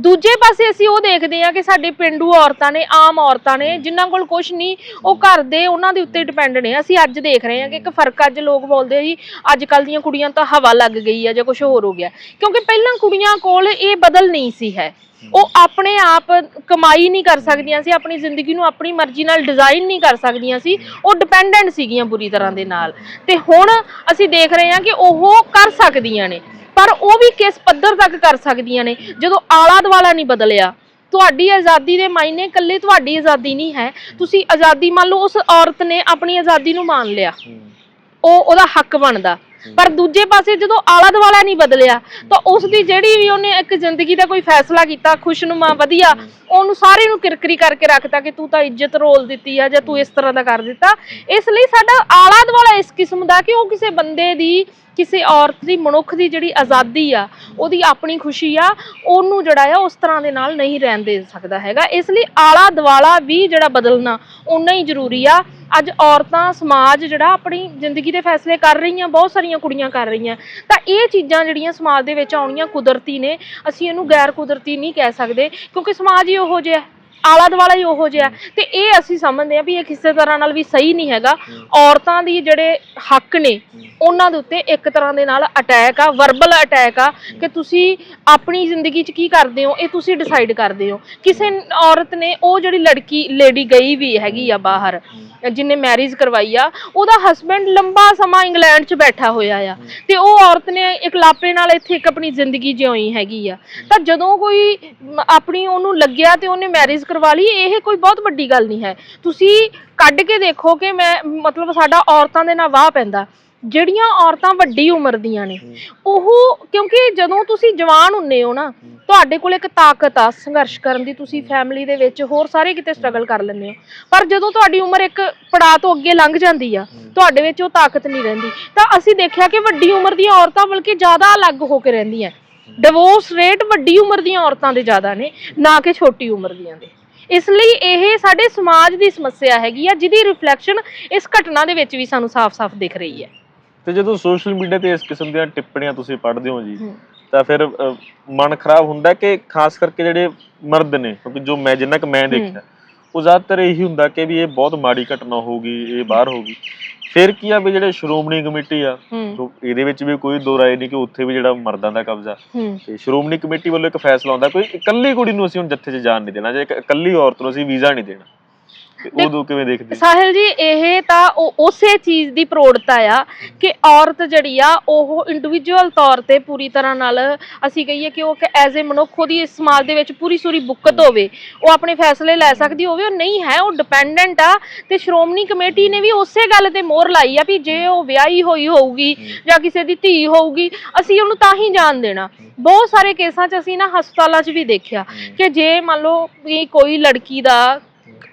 ਦੂਜੇ ਪਾਸੇ ਅਸੀਂ ਉਹ ਦੇਖਦੇ ਹਾਂ ਕਿ ਸਾਡੇ ਪਿੰਡੂ ਔਰਤਾਂ ਨੇ, ਆਮ ਔਰਤਾਂ ਨੇ, ਜਿਨ੍ਹਾਂ ਕੋਲ ਕੁਝ ਨਹੀਂ, ਉਹ ਘਰ ਦੇ ਉਹਨਾਂ ਦੇ ਉੱਤੇ ਡਿਪੈਂਡ ਨੇ। ਅਸੀਂ ਅੱਜ ਦੇਖ ਰਹੇ ਹਾਂ ਕਿ ਇੱਕ ਫ਼ਰਕ ਅੱਜ ਲੋਕ ਬੋਲਦੇ ਆ ਜੀ ਅੱਜ ਕੱਲ ਦੀਆਂ ਕੁੜੀਆਂ ਤਾਂ ਹਵਾ ਲੱਗ ਗਈ ਆ ਜਾਂ ਕੁਝ ਹੋਰ ਹੋ ਗਿਆ। ਕਿਉਂਕਿ ਪਹਿਲਾਂ ਕੁੜੀਆਂ ਕੋਲ ਇਹ ਬਦਲ ਨਹੀਂ ਸੀ ਹੈ। ਉਹ ਆਪਣੇ ਆਪ ਕਮਾਈ ਨਹੀਂ ਕਰ ਸਕਦੀਆਂ ਸੀ, ਆਪਣੀ ਜ਼ਿੰਦਗੀ ਨੂੰ ਆਪਣੀ ਮਰਜ਼ੀ ਨਾਲ ਡਿਜ਼ਾਈਨ ਨਹੀਂ ਕਰ ਸਕਦੀਆਂ ਸੀ। ਉਹ ਡਿਪੈਂਡੈਂਟ ਸੀਗੀਆਂ ਬੁਰੀ ਤਰ੍ਹਾਂ ਦੇ ਨਾਲ। ਤੇ ਹੁਣ ਅਸੀਂ ਦੇਖ ਰਹੇ ਹਾਂ ਕਿ ਉਹ ਕਰ ਸਕਦੀਆਂ ਨੇ। ਪਰ ਉਹ ਵੀ ਕਿਸ ਪੱਧਰ ਤੱਕ ਕਰ ਸਕਦੀਆਂ ਨੇ? ਜਦੋਂ ਆਲਾ ਦੁਆਲਾ ਨਹੀਂ ਬਦਲਿਆ ਤੁਹਾਡੀ ਆਜ਼ਾਦੀ ਦੇ ਮਾਇਨੇ ਇਕੱਲੇ ਤੁਹਾਡੀ ਆਜ਼ਾਦੀ ਨਹੀਂ ਹੈ। ਤੁਸੀਂ ਆਜ਼ਾਦੀ ਮੰਨ ਲਓ ਉਸ ਔਰਤ ਨੇ ਆਪਣੀ ਆਜ਼ਾਦੀ ਨੂੰ ਮੰਨ ਲਿਆ। ਉਹ ਉਹਦਾ ਹੱਕ ਬਣਦਾ। ਪਰ ਦੂਜੇ ਪਾਸੇ ਜਦੋਂ ਆਲਾ ਦੁਆਲਾ ਨਹੀਂ ਬਦਲਿਆ ਤਾਂ ਉਸ ਦੀ ਜਿਹੜੀ ਵੀ ਉਹਨੇ ਇੱਕ ਜ਼ਿੰਦਗੀ ਦਾ ਕੋਈ ਫੈਸਲਾ ਕੀਤਾ ਖੁਸ਼ਨੁਮਾ ਵਧੀਆ ਉਹਨੂੰ ਸਾਰੇ ਨੂੰ ਕਿਰਕਰੀ ਕਰਕੇ ਰੱਖਤਾ ਕਿ ਤੂੰ ਤਾਂ ਇੱਜ਼ਤ ਰੋਲ ਦਿੱਤੀ ਆ ਜਾਂ ਤੂੰ ਇਸ ਤਰ੍ਹਾਂ ਦਾ ਕਰ ਦਿੱਤਾ। ਇਸ ਲਈ ਸਾਡਾ ਆਲਾ ਦੁਆਲਾ ਇਸ ਕਿਸਮ ਦਾ ਕਿ ਉਹ ਕਿਸੇ ਬੰਦੇ ਦੀ ਕਿਸੇ ਔਰਤ ਦੀ ਮਨੁੱਖ ਦੀ ਜਿਹੜੀ ਆਜ਼ਾਦੀ ਆ ਉਹਦੀ ਆਪਣੀ ਖੁਸ਼ੀ ਆ ਉਹਨੂੰ ਜਿਹੜਾ ਆ ਉਸ ਤਰ੍ਹਾਂ ਦੇ ਨਾਲ ਨਹੀਂ ਰਹਿਣ ਦੇ ਸਕਦਾ ਹੈਗਾ। ਇਸ ਲਈ ਆਲਾ ਦੁਆਲਾ ਵੀ ਜਿਹੜਾ ਬਦਲਣਾ ਉਨਾ ਹੀ ਜ਼ਰੂਰੀ ਆ। ਅੱਜ ਔਰਤਾਂ, ਸਮਾਜ ਜਿਹੜਾ ਆਪਣੀ ਜ਼ਿੰਦਗੀ ਦੇ ਫੈਸਲੇ ਕਰ ਰਹੀਆਂ, ਬਹੁਤ ਸਾਰੀਆਂ ਕੁੜੀਆਂ ਕਰ ਰਹੀਆਂ। ਤਾਂ ਇਹ ਚੀਜ਼ਾਂ ਜਿਹੜੀਆਂ ਸਮਾਜ ਦੇ ਵਿੱਚ ਆਉਣੀਆਂ ਕੁਦਰਤੀ ਨੇ, ਅਸੀਂ ਇਹਨੂੰ ਗੈਰ ਕੁਦਰਤੀ ਨਹੀਂ ਕਹਿ ਸਕਦੇ, ਕਿਉਂਕਿ ਸਮਾਜ ਹੀ ਉਹੋ ਜਿਹਾ ਆਲਾ ਦੁਆਲਾ ਹੀ ਉਹੋ ਜਿਹਾ। ਤੇ ਇਹ ਅਸੀਂ ਸਮਝਦੇ ਆ ਵੀ ਇਹ ਕਿਸੇ ਤਰ੍ਹਾਂ ਨਾਲ ਵੀ ਸਹੀ ਨਹੀਂ ਹੈਗਾ। ਔਰਤਾਂ ਦੀ ਜਿਹੜੇ ਹੱਕ ਨੇ ਉਹਨਾਂ ਦੇ ਉੱਤੇ ਇੱਕ ਤਰ੍ਹਾਂ ਦੇ ਨਾਲ ਅਟੈਕ ਆ ਵਰਬਲ ਅਟੈਕ ਆ ਕਿ ਤੁਸੀਂ ਆਪਣੀ ਜ਼ਿੰਦਗੀ 'ਚ ਕੀ ਕਰਦੇ ਹੋ ਇਹ ਤੁਸੀਂ ਡਿਸਾਈਡ ਕਰਦੇ ਹੋ। ਕਿਸੇ ਔਰਤ ਨੇ ਉਹ ਜਿਹੜੀ ਲੜਕੀ ਲੇਡੀ ਗਈ ਵੀ ਹੈਗੀ ਆ ਬਾਹਰ ਜਿਨੇ ਮੈਰਿਜ ਕਰਵਾਈ ਆ ਉਹਦਾ ਹਸਬੰਡ ਲੰਬਾ ਸਮਾਂ ਇੰਗਲੈਂਡ 'ਚ ਬੈਠਾ ਹੋਇਆ ਆ। ਤੇ ਉਹ ਔਰਤ ਨੇ ਇੱਕ ਲਾਪੇ ਨਾਲ ਇੱਥੇ ਇੱਕ ਆਪਣੀ ਜ਼ਿੰਦਗੀ ਜਿਉਈ ਹੈਗੀ ਆ। ਤਾਂ ਜਦੋਂ ਕੋਈ ਆਪਣੀ ਉਹਨੂੰ ਲੱਗਿਆ ਤੇ ਉਹਨੇ ਮੈਰਿਜ ਕਰਵਾ ਲਈ ਇਹ ਕੋਈ ਬਹੁਤ ਵੱਡੀ ਗੱਲ ਨਹੀਂ ਹੈ। ਤੁਸੀਂ ਕੱਢ ਕੇ ਦੇਖੋ ਕਿ ਮੈਂ, ਮਤਲਬ ਸਾਡਾ ਔਰਤਾਂ ਦੇ ਨਾਲ ਵਾਹ ਪੈਂਦਾ। ਜਿਹੜੀਆਂ ਔਰਤਾਂ ਵੱਡੀ ਉਮਰ ਦੀਆਂ ਨੇ, ਉਹ ਕਿਉਂਕਿ ਜਦੋਂ ਤੁਸੀਂ ਜਵਾਨ ਹੁੰਨੇ ਹੋ ਨਾ, ਤੁਹਾਡੇ ਕੋਲ ਇੱਕ ਤਾਕਤ ਆ ਸੰਘਰਸ਼ ਕਰਨ ਦੀ, ਤੁਸੀਂ ਫੈਮਿਲੀ ਦੇ ਵਿੱਚ ਹੋਰ ਸਾਰੇ ਕਿਤੇ ਸਟਰਗਲ ਕਰ ਲੈਂਦੇ ਹੋ। ਪਰ ਜਦੋਂ ਤੁਹਾਡੀ ਉਮਰ ਇੱਕ ਪੜਾਅ ਤੋਂ ਅੱਗੇ ਲੰਘ ਜਾਂਦੀ ਆ, ਤੁਹਾਡੇ ਵਿੱਚ ਉਹ ਤਾਕਤ ਨਹੀਂ ਰਹਿੰਦੀ। ਤਾਂ ਅਸੀਂ ਦੇਖਿਆ ਕਿ ਵੱਡੀ ਉਮਰ ਦੀਆਂ ਔਰਤਾਂ ਬਲਕਿ ਜ਼ਿਆਦਾ ਅਲੱਗ ਹੋ ਕੇ ਰਹਿੰਦੀਆਂ। ਡਿਵੋਰਸ ਰੇਟ ਵੱਡੀ ਉਮਰ ਦੀਆਂ ਔਰਤਾਂ ਦੇ ਜ਼ਿਆਦਾ ਨੇ, ਨਾ ਕਿ ਛੋਟੀ ਉਮਰ ਦੀਆਂ ਦੇ। ਇਸ ਲਈ ਇਹ ਸਾਡੇ ਸਮਾਜ ਦੀ ਸਮੱਸਿਆ ਹੈਗੀ ਆ ਜਿਹਦੀ ਰਿਫਲੈਕਸ਼ਨ ਇਸ ਘਟਨਾ ਦੇ ਵਿੱਚ ਵੀ ਸਾਨੂੰ ਸਾਫ਼-ਸਾਫ਼ ਦਿਖ ਰਹੀ ਹੈ। ਤੇ ਜਦੋਂ ਸੋਸ਼ਲ ਮੀਡੀਆ ਤੇ ਇਸ ਕਿਸਮ ਦੀਆਂ ਟਿੱਪਣੀਆਂ ਤੁਸੀਂ ਪੜ੍ਹਦੇ ਹੋ ਜੀ। ਤਾਂ ਫਿਰ ਮਨ ਖਰਾਬ ਹੁੰਦਾ ਕਿ ਖਾਸ ਕਰਕੇ ਜਿਹੜੇ ਮਰਦ ਨੇ ਕਿਉਂਕਿ ਜੋ ਮੈਂ ਜਿੰਨਾ ਕਿ ਮੈਂ ਦੇਖਿਆ ਉਹ ਜ਼ਿਆਦਾਤਰ ਇਹੀ ਹੁੰਦਾ ਕਿ ਵੀ ਇਹ ਬਹੁਤ ਮਾੜੀ ਘਟਨਾ ਹੋਊਗੀ ਇਹ ਬਾਹਰ ਹੋਊਗੀ ਫਿਰ ਕੀ ਆ ਵੀ ਜਿਹੜੇ ਸ਼੍ਰੋਮਣੀ ਕਮੇਟੀ ਆ ਜੋ ਇਹਦੇ ਵਿੱਚ ਵੀ ਕੋਈ ਦੋ ਰਾਏ ਨਹੀਂ ਕਿ ਉੱਥੇ ਵੀ ਜਿਹੜਾ ਮਰਦਾਂ ਦਾ ਕਬਜ਼ਾ। ਤੇ ਸ਼੍ਰੋਮਣੀ ਕਮੇਟੀ ਵੱਲੋਂ ਇੱਕ ਫੈਸਲਾ ਆਉਂਦਾ ਕੋਈ ਇਕੱਲੀ ਕੁੜੀ ਨੂੰ ਅਸੀਂ ਹੁਣ ਜੱਥੇ 'ਚ ਜਾਣ ਨਹੀਂ ਦੇਣਾ ਜੇ ਇੱਕ ਇਕੱਲੀ ਔਰਤ ਨੂੰ ਅਸੀਂ ਵੀਜ਼ਾ ਨਹੀਂ ਦੇਣਾ। ਤੇ ਉਦੋਂ ਕਿਵੇਂ ਦੇਖਦੇ? ਸਾਹਿਲ ਜੀ, ਇਹ ਤਾਂ ਉਹ ਉਸੇ ਚੀਜ਼ ਦੀ ਪ੍ਰੋੜਤਾ ਆ ਕਿ ਔਰਤ ਜਿਹੜੀ ਆ, ਉਹ ਇੰਡੀਵਿਜੂਅਲ ਤੌਰ ਤੇ ਪੂਰੀ ਤਰ੍ਹਾਂ ਨਾਲ ਅਸੀਂ ਕਹੀਏ ਕਿ ਉਹ ਐਜ਼ ਅ ਮਨੁੱਖ ਉਹਦੀ ਇਸ ਸਮਾਜ ਦੇ ਵਿੱਚ ਪੂਰੀ ਸੂਰੀ ਬੁੱਕਤ ਹੋਵੇ, ਉਹ ਆਪਣੇ ਫੈਸਲੇ ਲੈ ਸਕਦੀ ਹੋਵੇ, ਉਹ ਨਹੀਂ ਹੈ, ਉਹ ਡਿਪੈਂਡੈਂਟ ਆ ਤੇ ਸ਼੍ਰੋਮਣੀ ਕਮੇਟੀ ਨੇ ਵੀ ਉਸੇ ਗੱਲ ਤੇ ਮੋਹਰ ਲਾਈ ਆ ਵੀ ਜੇ ਉਹ ਵਿਆਹੀ ਹੋਈ ਹੋਊਗੀ ਜਾਂ ਕਿਸੇ ਦੀ ਧੀ ਹੋਊਗੀ, ਅਸੀਂ ਉਹਨੂੰ ਤਾਂ ਹੀ ਜਾਣ ਦੇਣਾ। ਬਹੁਤ ਸਾਰੇ ਕੇਸਾਂ 'ਚ ਅਸੀਂ ਨਾ ਹਸਪਤਾਲਾਂ 'ਚ ਵੀ ਦੇਖਿਆ ਕਿ ਜੇ ਮੰਨ ਲਓ ਵੀ ਕੋਈ ਲੜਕੀ ਦਾ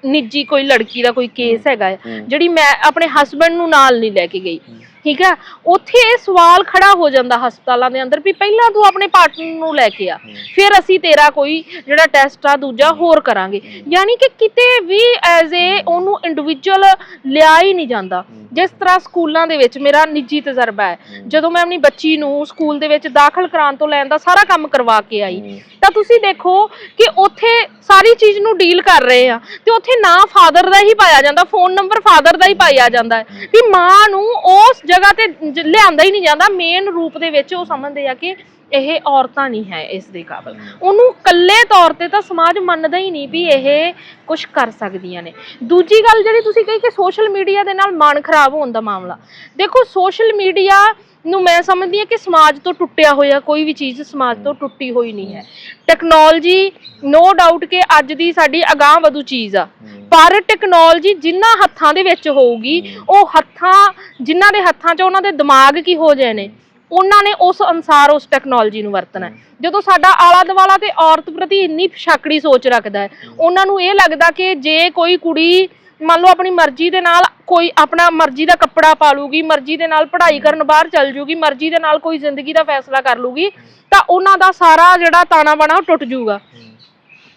ਨਿੱਜੀ ਕੋਈ ਲੜਕੀ ਦਾ ਕੋਈ ਕੇਸ ਹੈਗਾ ਹੈ। ਜਿਹੜੀ ਮੈਂ ਆਪਣੇ ਹਸਬੰਡ ਨੂੰ ਨਾਲ ਨਹੀਂ ਲੈ ਕੇ ਗਈ ਠੀਕ ਹੈ? ਉੱਥੇ ਇਹ ਸਵਾਲ ਖੜਾ ਹੋ ਜਾਂਦਾ ਹਸਪਤਾਲਾਂ ਦੇ ਅੰਦਰ ਵੀ ਪਹਿਲਾਂ ਤੂੰ ਆਪਣੇ ਪਾਰਟਨਰ ਨੂੰ ਲੈ ਕੇ ਆ ਫਿਰ ਅਸੀਂ ਤੇਰਾ ਕੋਈ ਜਿਹੜਾ ਟੈਸਟ ਆ ਦੂਜਾ ਹੋਰ ਕਰਾਂਗੇ। ਯਾਨੀ ਕਿ ਕਿਤੇ ਵੀ ਐਜ਼ ਏ ਉਹਨੂੰ ਇੰਡੀਵਿਜੂਅਲ ਲਿਆ ਹੀ ਨਹੀਂ ਜਾਂਦਾ। ਜਿਸ ਤਰ੍ਹਾਂ ਸਕੂਲਾਂ ਦੇ ਵਿੱਚ ਮੇਰਾ ਨਿੱਜੀ ਤਜਰਬਾ ਹੈ। ਜਦੋਂ ਮੈਂ ਆਪਣੀ ਬੱਚੀ ਨੂੰ ਸਕੂਲ ਦੇ ਵਿੱਚ ਦਾਖਲ ਕਰਾਉਣ ਤੋਂ ਲੈਣ ਦਾ ਸਾਰਾ ਕੰਮ ਕਰਵਾ ਕੇ ਆਈ ਤਾਂ ਤੁਸੀਂ ਦੇਖੋ ਕਿ ਉੱਥੇ ਸਾਰੀ ਚੀਜ਼ ਨੂੰ ਡੀਲ ਕਰ ਰਹੇ ਆ। ਤੇ ਉੱਥੇ ਨਾਂ ਫਾਦਰ ਦਾ ਹੀ ਪਾਇਆ ਜਾਂਦਾ ਫੋਨ ਨੰਬਰ ਫਾਦਰ ਦਾ ਹੀ ਪਾਇਆ ਜਾਂਦਾ ਵੀ ਮਾਂ ਨੂੰ ਉਸ ਜਗ੍ਹਾ ਤੇ ਜ- ਲਿਆਂਦਾ ਹੀ ਨਹੀਂ ਜਾਂਦਾ। ਮੇਨ ਰੂਪ ਦੇ ਵਿੱਚ ਉਹ ਸਮਝਦੇ ਆ ਕਿ ਇਹ ਔਰਤਾਂ ਨਹੀਂ ਹੈ ਇਸ ਦੇ ਕਾਬਲ। ਉਹਨੂੰ ਕੱਲੇ ਤੌਰ ਤੇ ਤਾਂ ਸਮਾਜ ਮੰਨਦਾ ਹੀ ਨਹੀਂ ਵੀ ਇਹ ਕੁਝ ਕਰ ਸਕਦੀਆਂ ਨੇ। ਦੂਜੀ ਗੱਲ ਜਿਹੜੀ ਤੁਸੀਂ ਕਹੀ ਕਿ ਸੋਸ਼ਲ ਮੀਡੀਆ ਦੇ ਨਾਲ ਮਨ ਖਰਾਬ ਹੋਣ ਦਾ ਮਾਮਲਾ। ਦੇਖੋ ਸੋਸ਼ਲ ਮੀਡੀਆ ਨੂੰ ਮੈਂ ਸਮਝਦੀ ਹਾਂ ਕਿ ਸਮਾਜ ਤੋਂ ਟੁੱਟਿਆ ਹੋਇਆ ਕੋਈ ਵੀ ਚੀਜ਼ ਸਮਾਜ ਤੋਂ ਟੁੱਟੀ ਹੋਈ ਨਹੀਂ ਹੈ। ਟੈਕਨੋਲੋਜੀ ਨੋ ਡਾਊਟ ਕਿ ਅੱਜ ਦੀ ਸਾਡੀ ਅਗਾਹ ਵਧੂ ਚੀਜ਼ ਆ। ਪਰ ਟੈਕਨੋਲੋਜੀ ਜਿਨ੍ਹਾਂ ਹੱਥਾਂ ਦੇ ਵਿੱਚ ਹੋਊਗੀ, ਉਹ ਹੱਥਾਂ ਜਿਨ੍ਹਾਂ ਦੇ ਹੱਥਾਂ 'ਚ ਉਹਨਾਂ ਦੇ ਦਿਮਾਗ ਕੀ ਹੋ ਜਾਏ ਨੇ, ਉਹਨਾਂ ਨੇ ਉਸ ਅਨਸਾਰ ਉਸ ਟੈਕਨੋਲੋਜੀ ਨੂੰ ਵਰਤਣਾ ਜਦੋਂ ਸਾਡਾ ਆਲਾ ਦੁਆਲਾ ਤੇ ਔਰਤ ਪ੍ਰਤੀ ਇੰਨੀ ਛਾਕੜੀ ਸੋਚ ਰੱਖਦਾ ਹੈ, ਉਹਨਾਂ ਨੂੰ ਇਹ ਲੱਗਦਾ ਕਿ ਜੇ ਕੋਈ ਕੁੜੀ ਮੰਨ ਲਓ ਆਪਣੀ ਮਰਜ਼ੀ ਦੇ ਨਾਲ ਕੋਈ ਆਪਣਾ ਮਰਜ਼ੀ ਦਾ ਕੱਪੜਾ ਪਾ ਲੂਗੀ, ਮਰਜ਼ੀ ਦੇ ਨਾਲ ਪੜ੍ਹਾਈ ਕਰਨ ਬਾਹਰ ਚੱਲ ਜੂਗੀ, ਮਰਜ਼ੀ ਦੇ ਨਾਲ ਕੋਈ ਜ਼ਿੰਦਗੀ ਦਾ ਫੈਸਲਾ ਕਰ ਲੂਗੀ, ਤਾਂ ਉਹਨਾਂ ਦਾ ਸਾਰਾ ਜਿਹੜਾ ਤਾਣਾ ਬਾਣਾ ਉਹ ਟੁੱਟ ਜੂਗਾ।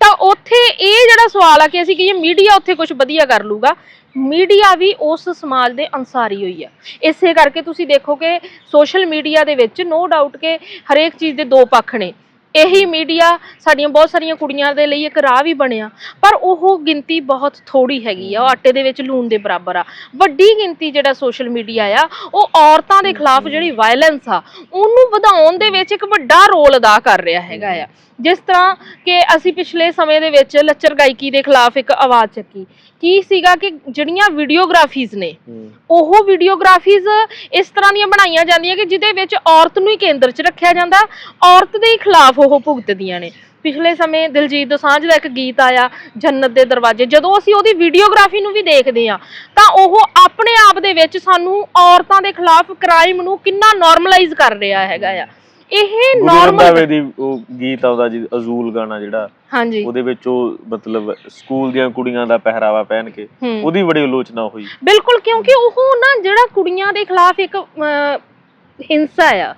ਤਾਂ ਉੱਥੇ ਇਹ ਜਿਹੜਾ ਸਵਾਲ ਆ ਕਿ ਅਸੀਂ ਕਹੀਏ ਮੀਡੀਆ ਉੱਥੇ ਕੁਝ ਵਧੀਆ ਕਰ ਲੂਗਾ, ਮੀਡੀਆ ਵੀ ਉਸ ਸਮਾਜ ਦੇ ਅਨਸਾਰੀ ਹੋਈ ਆ। ਇਸੇ ਕਰਕੇ ਤੁਸੀਂ ਦੇਖੋ ਕਿ ਸੋਸ਼ਲ ਮੀਡੀਆ ਦੇ ਵਿੱਚ ਨੋ ਡਾਊਟ ਕਿ ਹਰੇਕ ਚੀਜ਼ ਦੇ ਦੋ ਪੱਖ ਨੇ। ਇਹੀ ਮੀਡੀਆ ਸਾਡੀਆਂ ਬਹੁਤ ਸਾਰੀਆਂ ਕੁੜੀਆਂ ਦੇ ਲਈ ਇੱਕ ਰਾਹ ਵੀ ਬਣਿਆ। ਪਰ ਉਹ ਗਿਣਤੀ ਬਹੁਤ ਥੋੜੀ ਹੈਗੀ ਆ, ਉਹ ਆਟੇ ਦੇ ਵਿੱਚ ਲੂਣ ਦੇ ਬਰਾਬਰ ਆ। ਵੱਡੀ ਗਿਣਤੀ ਜਿਹੜਾ ਸੋਸ਼ਲ ਮੀਡੀਆ ਆ, ਉਹ ਔਰਤਾਂ ਦੇ ਖਿਲਾਫ ਜਿਹੜੀ ਵਾਇਲੈਂਸ ਆ, ਉਹਨੂੰ ਵਧਾਉਣ ਦੇ ਵਿੱਚ ਇੱਕ ਵੱਡਾ ਰੋਲ ਅਦਾ ਕਰ ਰਿਹਾ ਹੈਗਾ ਆ। ਜਿਸ ਤਰ੍ਹਾਂ ਕਿ ਅਸੀਂ ਪਿਛਲੇ ਸਮੇਂ ਦੇ ਵਿੱਚ ਲੱਚਰ ਗਾਇਕੀ ਦੇ ਖਿਲਾਫ ਇੱਕ ਆਵਾਜ਼ ਚੱਕੀ। ਕੀ ਸੀਗਾ ਕਿ ਜਿਹੜੀਆਂ ਵੀਡੀਓਗ੍ਰਾਫੀਜ਼ ਨੇ ਉਹ ਵੀਡੀਓਗ੍ਰਾਫੀਜ਼ ਇਸ ਤਰ੍ਹਾਂ ਦੀਆਂ ਬਣਾਈਆਂ ਜਾਂਦੀਆਂ ਕਿ ਜਿਹਦੇ ਵਿੱਚ ਔਰਤ ਨੂੰ ਹੀ ਕੇਂਦਰ 'ਚ ਰੱਖਿਆ ਜਾਂਦਾ ਔਰਤ ਦੇ ਖਿਲਾਫ ਉਹ ਭੁਗਤਦੀਆਂ ਨੇ। ਪਿਛਲੇ ਸਮੇਂ ਦਿਲਜੀਤ ਦੋਸਾਂਝ ਦਾ ਇੱਕ ਗੀਤ ਆਇਆ ਜੰਨਤ ਦੇ ਦਰਵਾਜ਼ੇ। ਜਦੋਂ ਅਸੀਂ ਉਹਦੀ ਵੀਡੀਓਗ੍ਰਾਫੀ ਨੂੰ ਵੀ ਦੇਖਦੇ ਆ ਤਾਂ ਉਹ ਆਪਣੇ ਆਪ ਦੇ ਵਿੱਚ ਸਾਨੂੰ ਔਰਤਾਂ ਦੇ ਖਿਲਾਫ ਕ੍ਰਾਈਮ ਨੂੰ ਕਿੰਨਾ ਨਾਰਮਲਾਈਜ਼ ਕਰ ਰਿਹਾ ਹੈਗਾ ਆ। ਇਹ ਨਾਰਮਲ ਰੰਧਾਵੇ ਦੀ ਉਹ ਗੀਤ ਆਉਂਦਾ ਜੀ ਅਜ਼ੂਲ ਗਾਣਾ ਜਿਹੜਾ ਹਾਂਜੀ। ਉਹਦੇ ਵਿੱਚ ਉਹ ਮਤਲਬ ਸਕੂਲ ਦੀਆਂ ਕੁੜੀਆਂ ਦਾ ਪਹਿਰਾਵਾ ਪਹਿਨ ਕੇ ਹੂੰ। ਉਹਦੀ ਬੜੀ ਆਲੋਚਨਾ ਹੋਈ। ਬਿਲਕੁਲ ਕਿਉਂਕਿ ਉਹ ਨਾ ਜਿਹੜਾ ਕੁੜੀਆਂ ਦੇ ਖਿਲਾਫ ਇੱਕ ਅਹ, ਹਿੰਸਾ ਆ।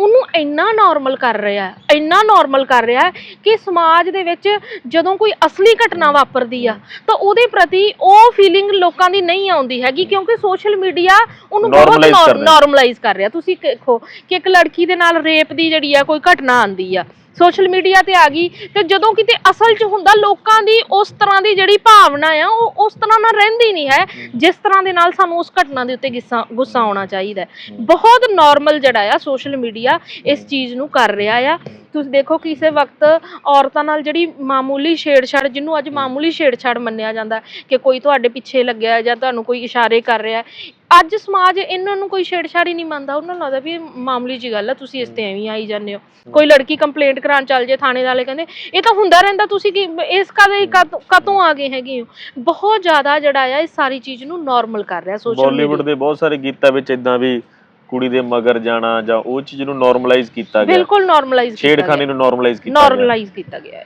ਉਹਨੂੰ ਇੰਨਾ ਨਾਰਮਲ ਕਰ ਰਿਹਾ ਹੈ ਇੰਨਾ ਨਾਰਮਲ ਕਰ ਰਿਹਾ ਹੈ ਕਿ ਸਮਾਜ ਦੇ ਵਿੱਚ ਜਦੋਂ ਕੋਈ ਅਸਲੀ ਘਟਨਾ ਵਾਪਰਦੀ ਆ ਤਾਂ ਉਹਦੇ ਪ੍ਰਤੀ ਉਹ ਫੀਲਿੰਗ ਲੋਕਾਂ ਦੀ ਨਹੀਂ ਆਉਂਦੀ ਹੈਗੀ ਕਿਉਂਕਿ ਸੋਸ਼ਲ ਮੀਡੀਆ ਉਹਨੂੰ ਬਹੁਤ Normalize ਕਰ ਰਿਹਾ। ਨਾਰਮਲਾਈਜ਼ ਕਰ ਰਿਹਾ ਤੁਸੀਂ ਦੇਖੋ ਕਿ ਇੱਕ ਲੜਕੀ ਦੇ ਨਾਲ ਰੇਪ ਦੀ ਜਿਹੜੀ ਆ ਕੋਈ ਘਟਨਾ ਆਂਦੀ ਆ ਸੋਸ਼ਲ ਮੀਡੀਆ ਤੇ ਆ ਗਈ ਤੇ ਜਦੋਂ ਕਿਤੇ ਅਸਲ 'ਚ ਹੁੰਦਾ ਲੋਕਾਂ ਦੀ ਉਸ ਤਰ੍ਹਾਂ ਦੀ ਜਿਹੜੀ ਭਾਵਨਾ ਆ ਉਹ ਉਸ ਤਰ੍ਹਾਂ ਨਾਲ ਰਹਿੰਦੀ ਨਹੀਂ ਹੈ। ਜਿਸ ਤਰ੍ਹਾਂ ਦੇ ਨਾਲ ਸਾਨੂੰ ਉਸ ਘਟਨਾ ਦੇ ਉੱਤੇ ਗੁੱਸਾ ਗੁੱਸਾ ਆਉਣਾ ਚਾਹੀਦਾ। ਬਹੁਤ ਨਾਰਮਲ ਜਿਹੜਾ ਆ ਸੋਸ਼ਲ ਮੀਡੀਆ ਇਸ ਚੀਜ਼ ਨੂੰ ਕਰ ਰਿਹਾ ਆ। ਤੁਸੀਂ ਦੇਖੋ ਕਿਸੇ ਵਕਤ ਔਰਤਾਂ ਨਾਲ ਜਿਹੜੀ ਮਾਮੂਲੀ ਛੇੜਛਾੜ ਜਿਹਨੂੰ ਅੱਜ ਮਾਮੂਲੀ ਛੇੜਛਾੜ ਮੰਨਿਆ ਜਾਂਦਾ ਕਿ ਕੋਈ ਤੁਹਾਡੇ ਪਿੱਛੇ ਲੱਗਿਆ ਜਾਂ ਤੁਹਾਨੂੰ ਕੋਈ ਇਸ਼ਾਰੇ ਕਰ ਰਿਹਾ ਅੱਜ ਸਮਾਜ ਇਹਨਾਂ ਨੂੰ ਕੋਈ ਛੇੜਛਾੜ ਹੀ ਨਹੀਂ ਮੰਨਦਾ ਉਹਨਾਂ ਨੂੰ ਲੱਗਦਾ ਵੀ ਇਹ ਮਾਮੂਲੀ ਜੀ ਗੱਲ ਹੈ ਤੁਸੀਂ ਇਸ ਤੇ ਐਵੇਂ ਹੀ ਆਈ ਜਾਂਦੇ ਹੋ। ਕੋਈ ਲੜਕੀ ਕੰਪਲੇਂਟ ਕਰਾਉਣ ਚੱਲ ਜੇ ਥਾਣੇ ਵਾਲੇ ਕਹਿੰਦੇ ਇਹ ਤਾਂ ਹੁੰਦਾ ਰਹਿੰਦਾ ਤੁਸੀਂ ਕੀ ਇਸ ਕਦੇ ਕਦੋਂ ਆ ਗਏ ਹੈਗੇ ਹੋ? ਬਹੁਤ ਜ਼ਿਆਦਾ ਜਿਹੜਾ ਆ ਇਸ ਸਾਰੀ ਚੀਜ਼ ਨੂੰ ਨਾਰਮਲ ਕਰ ਰਿਹਾ ਸੋਸ਼ਲ ਬਾਲੀਵੁੱਡ ਮੀਡੀਆ ਦੇ ਬਹੁਤ ਸਾਰੇ ਗੀਤਾਂ ਵਿੱਚ ਇਦਾਂ ਵੀ ਕੁੜੀ ਦੇ ਮਗਰ ਜਾਣਾ ਜਾਂ ਉਹ ਚੀਜ਼ ਨੂੰ ਨਾਰਮਲਾਈਜ਼ ਕੀਤਾ ਗਿਆ। ਬਿਲਕੁਲ ਨਾਰਮਲਾਈਜ਼ ਛੇੜਖਾਨੀ ਨੂੰ ਨਾਰਮਲਾਈਜ਼ ਕੀਤਾ ਗਿਆ। ਨਾਰਮਲਾਈਜ਼ ਕੀਤਾ ਗਿਆ। ਹੈ